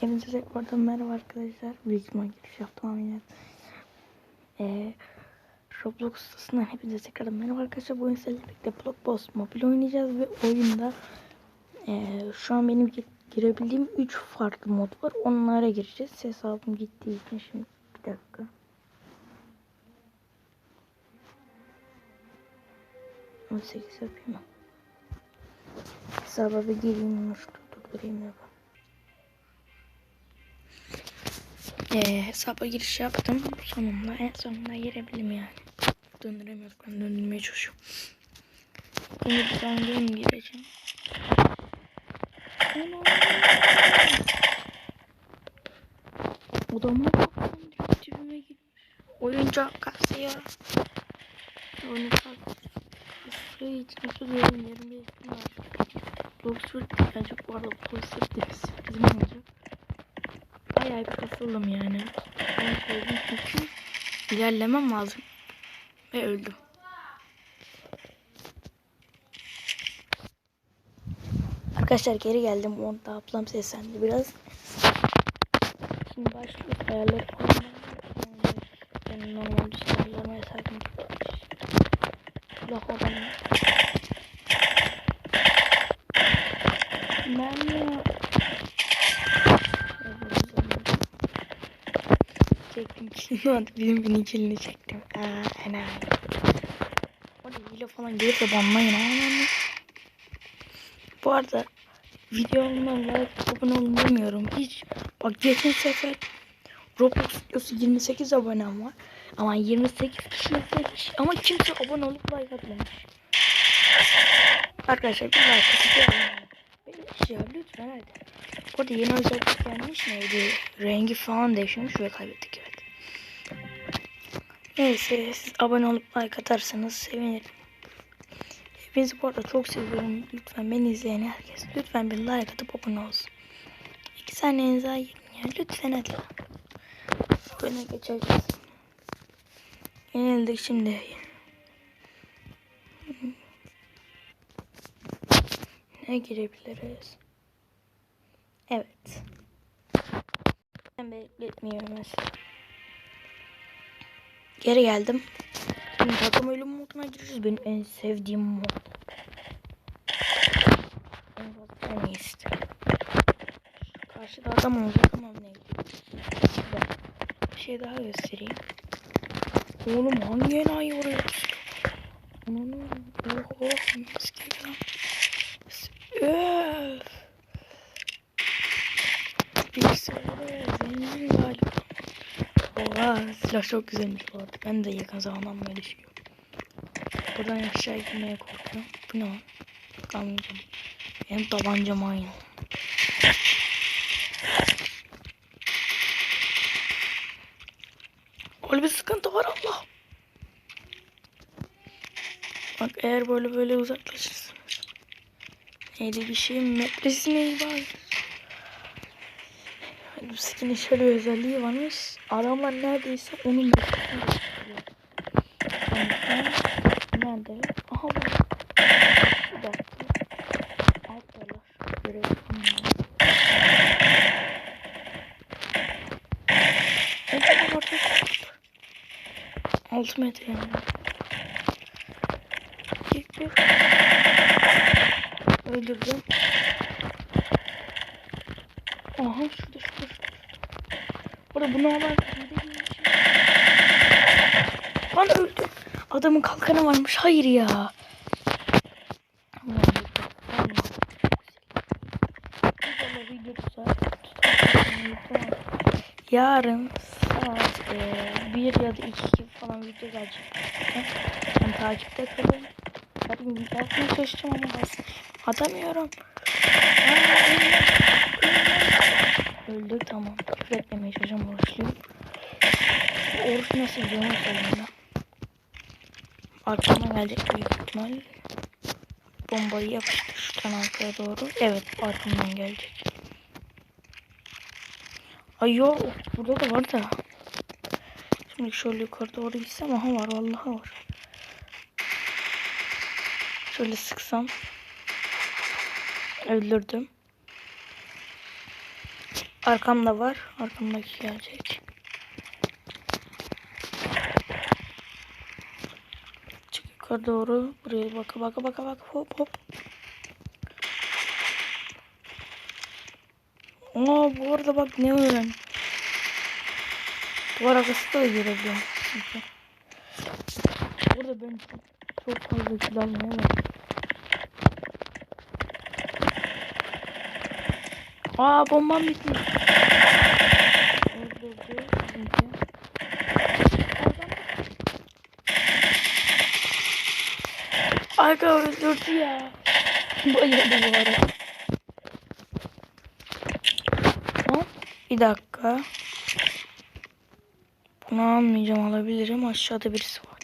Hepinize tekrardan merhaba arkadaşlar. Büyük ihtimal giriş yaptım yine. Ee, Roblox sitesinden hepinize tekrardan merhaba arkadaşlar. Bugün sizlerle birlikte Block Boss Mobile oynayacağız ve oyunda ee, şu an benim gi- girebildiğim 3 farklı mod var. Onlara gireceğiz. Hesabım gittiği için şimdi bir dakika. On sekiz yapayım? Hesaba bir gireyim. Şurada durdurayım ya. Ee, hesaba giriş yaptım. Sonunda en sonunda girebilirim yani. Döndüremiyoruz. Ben döndürmeye çalışıyorum. Şimdi ben game gireceğim. Ana! Odama baktım direkt dibime girmiş. Oyuncak kasıyor. Oyunu kalk. Şuraya için oturuyorum. Yerimde ismi var. Bloxford gelecek bu arada. Diye bir sürprizim olacak. Bayağı bir kasıldım yani. Ben söyledim çünkü ilerlemem lazım. Ve öldüm. Arkadaşlar geri geldim. Onda ablam seslendi biraz. Şimdi başlıyoruz. Ayarları. Ben normal düzenlerime hesabım gitmiş. Silah adamı. Ben ya hadi bizim bir kilini çektim. Aa, ana. Orada hile falan gelirse banlayın ama. Bu arada videoma like abone olun demiyorum. Hiç bak geçen sefer Roblox videosu 28 abonem var. Ama 28 kişi izlemiş ama kimse abone olup like atmamış. Arkadaşlar bir like atıp Beş ya lütfen hadi. Bu arada yeni özellik gelmiş neydi? Rengi falan değişmiş ve kaybettik. Neyse siz abone olup like atarsanız sevinirim. Hepinizi bu arada çok seviyorum. Lütfen beni izleyen herkes. Lütfen bir like atıp abone olsun. İki saniyenizi ayırın ya. Lütfen hadi. Oyuna geçeceğiz. Yenildik şimdi. Ne girebiliriz? Evet. Ben bekletmiyorum mesela. Geri geldim. Şimdi takım ölüm moduna gireceğiz. Benim en sevdiğim mod. En fazla en iyisi. Karşıda adam olacak ama ne? Bir şey daha göstereyim. Oğlum hangi enayi oraya düştü? Onu oho misket lan. Öf. Silah çok güzelmiş bu arada. Ben de yakın zamandan böyle düşünüyorum. Buradan aşağı gitmeye korkuyorum. Bu ne lan? Kalmayacağım. Benim tabancam aynı. Öyle bir sıkıntı var Allah. Bak eğer böyle böyle uzaklaşırsınız. Neydi bir şey metresine iyi bak. Bu skinin şöyle bir özelliği varmış. Adamlar neredeyse onun nerede? Aha bak. Bir orada? 6 metre yani. Gitti. Öldürdüm. Aha. Orada bunu alan Lan öldü. Adamın kalkanı varmış. Hayır ya. Yarın saat e, 1 ya da 2 gibi falan video gelecek. Ben takipte kalın. Hadi bir yapmaya çalışacağım ama. Atamıyorum. Aa, öldüm. Öldü tamam. Küfür etmemeye çalışacağım oruçluyum. Bu Oruç nasıl canım söyleyeyim Arkama gelecek büyük ihtimal. Bombayı yapıştır şuradan arkaya doğru. Evet arkamdan gelecek. Ay yok burada da var da. Şimdi şöyle yukarı doğru gitsem aha var vallahi var. Şöyle sıksam. Öldürdüm. Arkamda var. Arkamdaki gelecek. Yukarı doğru. Buraya baka baka baka baka hop hop. Aa bu arada bak ne öğren. Duvar arkası da görebiliyorum. Çünkü. Burada ben çok, fazla kilo almaya var. Aa bombam bitmiş. Öldürdü ya. Bayıldı bu arada. Hop, Bir dakika. Bunu almayacağım alabilirim. Aşağıda birisi var.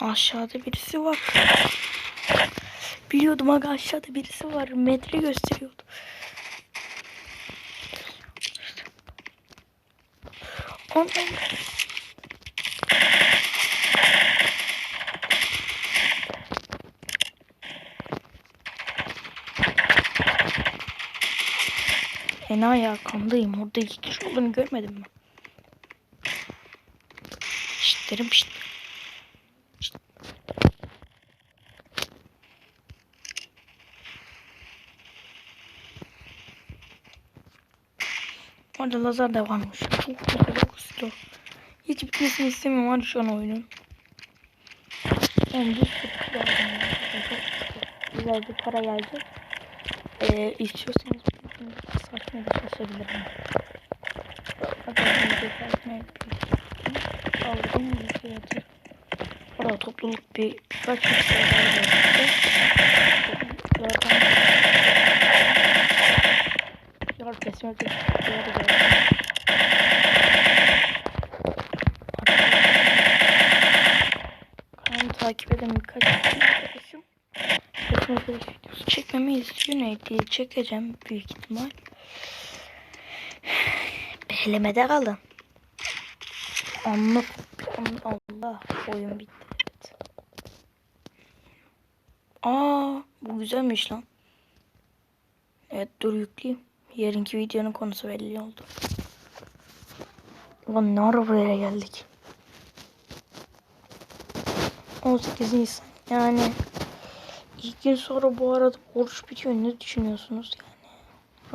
Aşağıda birisi var. Biliyordum aga aşağıda birisi var. Metre gösteriyordu. Ondan... Enayi arkamdayım. Orada iki kişi olduğunu görmedim mi? Şşt derim şşt. Orada lazer de varmış. Çok güzel kustu. Hiç bitmesini istemiyorum hadi şu an oyunun. Ben bir sürü ya. Güzel bir para gelecek. Ee, istiyorsanız bir Hadi bir satmaya aldım fiyatı. Orada topluluk bir birkaç Kanalı takip eden birkaç arkadaşım. Çekmemi istiyor. Neydi çekeceğim büyük ihtimal Belemede kalın Anlık Allah oyun bitti evet. Aa bu güzelmiş lan Evet dur yükleyeyim. Yarınki videonun konusu belli oldu. Ulan ne ara buraya geldik? 18 Nisan. Yani ilk gün sonra bu arada oruç bitiyor. Ne düşünüyorsunuz yani?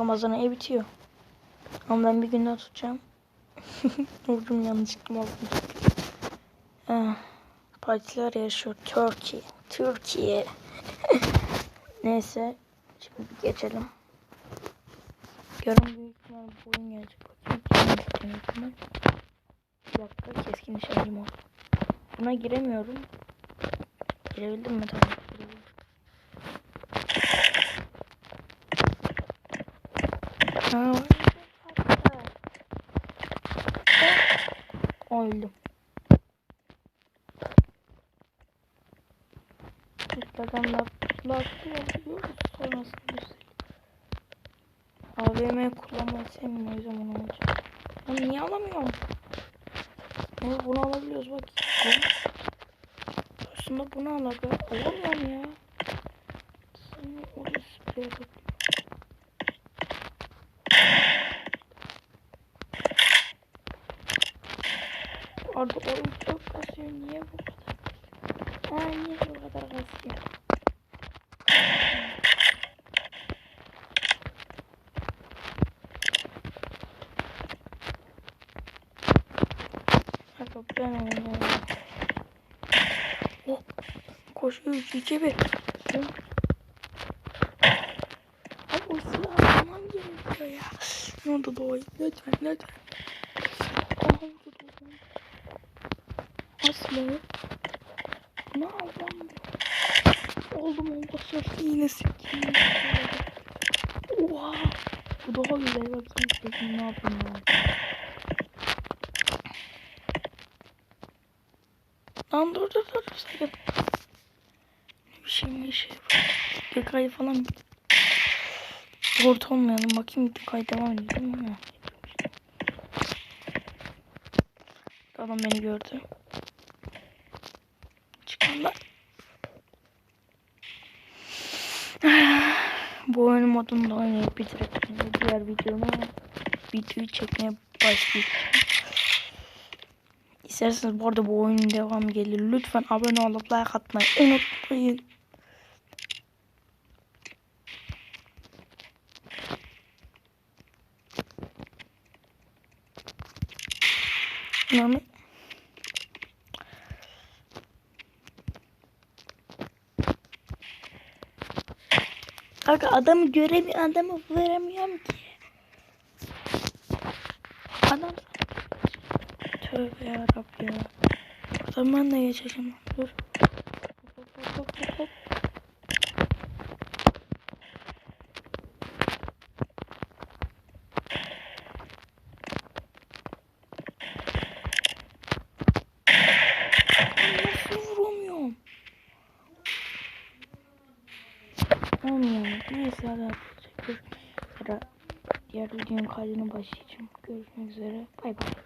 Ramazan ayı bitiyor. Ama ben bir gün daha tutacağım. Orucum yanlışlıkla olmuş. Ah, partiler yaşıyor. Türkiye. Türkiye. Neyse. Şimdi geçelim. Yarın büyük ihtimal bu oyun gelecek. Bakayım. Bir dakika keskin nişancım oldu. Buna giremiyorum. Girebildim mi? Tamam. Girebildim. Ha, Öldüm. Tekrardan laptoplar kullanıyoruz. Sonrasında göstereyim. AVM kullanmayı sevmiyorum o bunu alacağım. Ben niye alamıyorum? Ama bunu alabiliyoruz bak. Aslında bunu alabiliyorum. Alamıyorum ya. Sen orada sprey bakıyor. Orada oyun çok kasıyor. Niye bu kadar? Aa niye bu kadar kasıyor? Kanka ben oynayacağım. Oh, koşuyor iki bir. Abi o silahı almam gerekiyor ya. Ne oldu doğayı? Lütfen lütfen. Aha doğayı. Aslı. Ne almam? Oldum oldu sırtı yine sikiyim. Oha. Bu daha güzel bakayım. Ne yapayım ya. Lan dur dur dur sakın. Bir şey mi şey Dekayı falan Orta olmayalım bakayım Dekay devam edelim mi? Adam beni gördü. Çıkan lan. oyun modunda oynayıp bitirelim. Diğer videomu videoyu çekmeye başlayacağım. İsterseniz bu arada bu oyunun devamı gelir. Lütfen abone olup like atmayı unutmayın. Normal. Kanka adamı göremiyorum, adamı veremiyorum ki. Adam Tövbe yarabbim ya. Buradan ben de geçeceğim. Dur. Hop, hop, hop, hop, hop. Olmuyor. Diğer videonun kaydına başlayacağım. Görüşmek üzere. Bay bay.